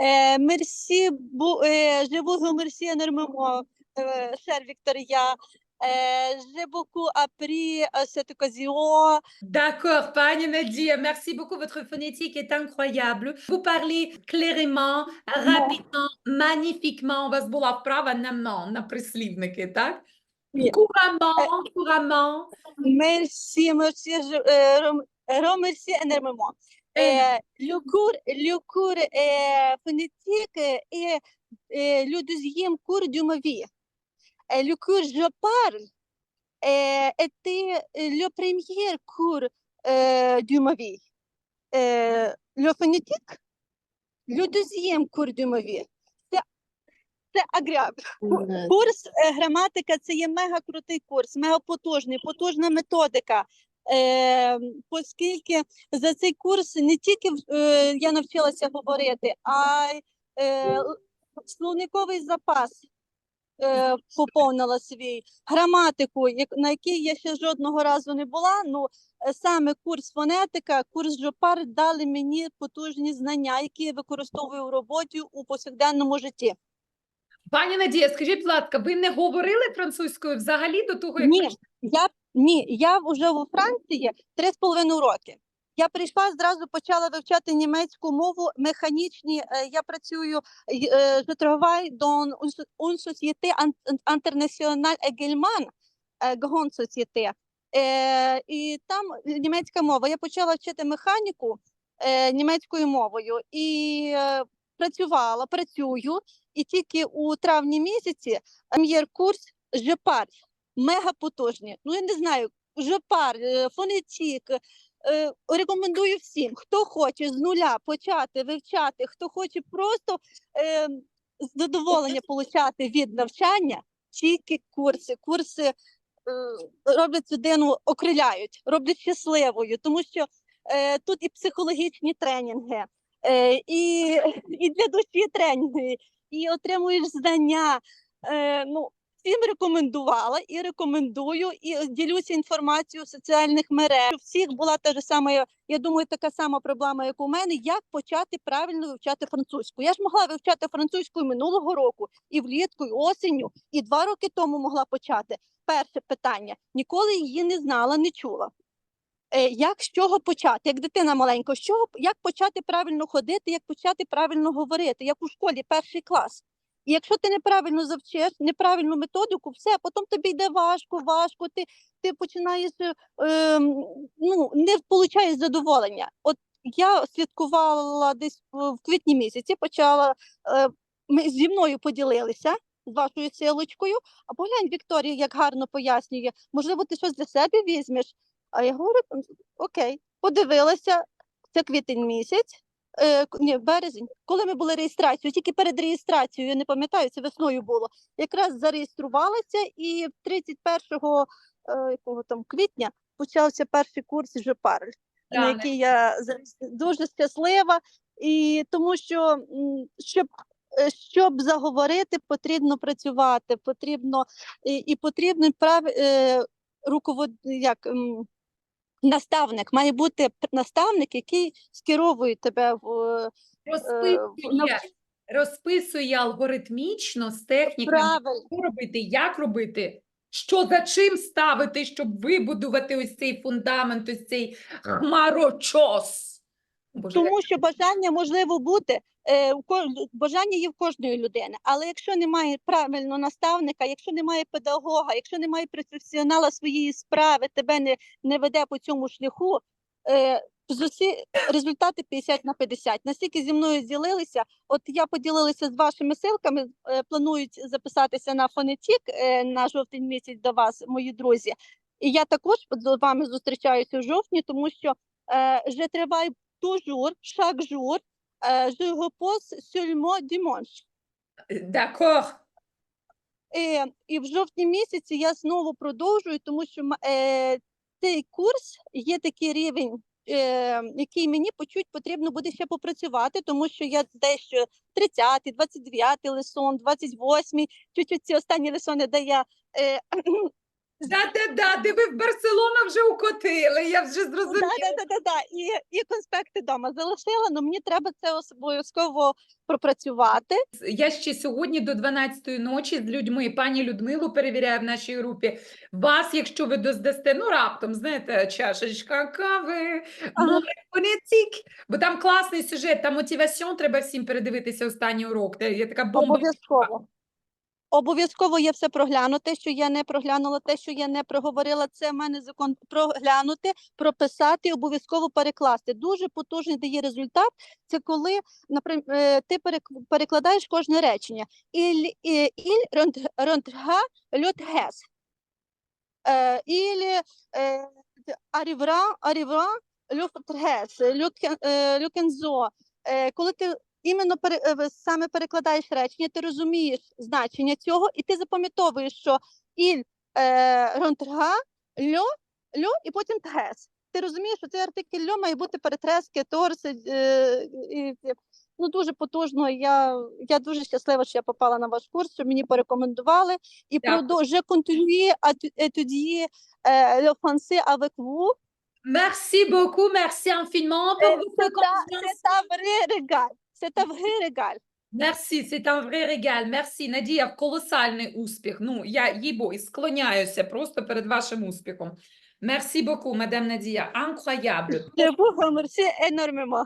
Euh, merci, beau- euh, je vous remercie énormément, euh, cher Victoria. Euh, j'ai beaucoup appris à cette occasion. D'accord, пані Надія, merci beaucoup. Votre phonétique est incroyable. Vous parlez clairement, rapidement, magnifiquement. У вас була вправа на «мо», на прислівники, так? Ні. Couramment, couramment. Merci, merci, je euh, rem- remercie énormément. Euh, le cours, le cours euh, phonétique est, euh, le deuxième cours de ma vie. Euh, le cours Je parle euh, était le premier cours euh, de ma vie. Euh, le phonétique, le deuxième cours de ma vie. C'est, c'est. Курс е, граматика це є мега крутий курс, мега потужний, потужна методика. Е, оскільки за цей курс не тільки е, я навчилася говорити, а й е, словниковий запас е, поповнила свій, граматику, як, на якій я ще жодного разу не була. Ну, е, саме курс фонетика, курс Жопар дали мені потужні знання, які я використовую в роботі у повсякденному житті. Пані Надія, скажіть, будь ласка, ви не говорили французькою взагалі до того, як Ні, я ні, я вже у Франції три з половиною роки. Я прийшла зразу почала вивчати німецьку мову механічні. е, Я працюю й- е, je travaille dans une so- une société ан- internationale également, е, grande société. Е, І там німецька мова. Я почала вчити механіку е, німецькою мовою і е, працювала, працюю. І тільки у травні місяці прем'єр курс je parle мега потужні. Ну, я не знаю, жопар, е, фонетік. е, Рекомендую всім, хто хоче з нуля почати вивчати, хто хоче просто е, задоволення получати від навчання, тільки курси. Курси е, роблять людину, окриляють, роблять щасливою, тому що е, тут і психологічні тренінги, і, і для душі тренінги, і отримуєш знання. Е, ну, всім рекомендувала і рекомендую, і е, ділюся інформацією в соціальних мереж. У всіх була та ж сама, я думаю, така сама проблема, як у мене, як почати правильно вивчати французьку. Я ж могла вивчати французьку і минулого року, і влітку, і осінню, і два роки тому могла почати. Перше питання: ніколи її не знала, не чула. Е, Як з чого почати, як дитина маленька, з чого як почати правильно ходити, як почати правильно говорити, як у школі перший клас. І якщо ти неправильно завчиш, неправильну методику, все, потім тобі йде важко, важко, ти, ти починаєш е, ем, ну, не получаєш задоволення. От я слідкувала десь в квітні місяці, почала е, ми зі мною поділилися з вашою силочкою. А поглянь, Вікторія, як гарно пояснює, можливо, ти щось для себе візьмеш. А я говорю, окей, подивилася, це квітень місяць. Е, ні, березень, коли ми були реєстрацією, тільки перед реєстрацією, я не пам'ятаю, це весною було. Якраз зареєструвалася, і 31 е, якого там квітня почався перший курс Жепарль, на Так. який я дуже щаслива. І тому що щоб, е, щоб заговорити, потрібно працювати, потрібно і, і потрібно прав, е, руковод, як, наставник. Має бути п- наставник, який скеровує тебе в е, Розписує, нав- розписує алгоритмічно з техніками, правильно. що робити, як робити, що за чим ставити, щоб вибудувати ось цей фундамент, ось цей хмарочос. Боже, Тому що бажання можливо бути. Е, бажання є в кожної людини, але якщо немає правильного наставника, якщо немає педагога, якщо немає професіонала своєї справи, тебе не, не веде по цьому шляху, е, результати 50 на 50. Настільки зі мною ділилися, от я поділилася з вашими силками, е, планують записатися на фонетік е, на жовтень місяць до вас, мої друзі. І я також з вами зустрічаюся в жовтні, тому що вже триває chaque jour, euh, je repose seulement dimanche. D'accord. І, і в жовтні місяці я знову продовжую, тому що е, цей курс є такий рівень, е, який мені почуть потрібно буде ще попрацювати, тому що я дещо 30, 29 лисон, 28, чуть-чуть ці останні лисони, де я е, Да-да-да, де ви в Барселону вже укотили, я вже зрозуміла. да, да, да, да. І, і конспекти вдома залишила, але мені треба це обов'язково пропрацювати. Я ще сьогодні до 12-ї ночі з людьми, пані Людмилу перевіряю в нашій групі. Вас, якщо ви доздасте, ну раптом, знаєте, чашечка кави, Ага. море фонетик, бо там класний сюжет, там мотиваціон, треба всім передивитися останній урок. Де є така бомба. Обов'язково. Обов'язково є все прогляну. Те, що я не проглянула, те, що я не проговорила, це в мене закон проглянути, прописати, обов'язково перекласти. Дуже потужний дає результат. Це коли, наприклад, ти перекладаєш кожне речення. Іль, і- іль рондга льотгес. Е, Ілі е, арівра, арівра люфтгес, е, люкензо. Е, Коли ти іменно пере, е, саме перекладаєш речення, ти розумієш значення цього, і ти запам'ятовуєш, що іль е, ронтрга, льо, льо, і потім тгес. Ти розумієш, що цей артикль льо має бути перетрески, торси. Е, і, ну, дуже потужно. Я, я дуже щаслива, що я попала на ваш курс, що мені порекомендували. І continuer à tu- étudier euh, le français avec vous. Merci beaucoup, merci infiniment pour votre confiance. C'est un vrai régal. C'est un vrai régal. Merci, Надія, колосальний успіх. Ну, я їй склоняюся просто перед вашим успіхом. Merci beaucoup, Madame Nadia. Incroyable. Je vous remercie énormément.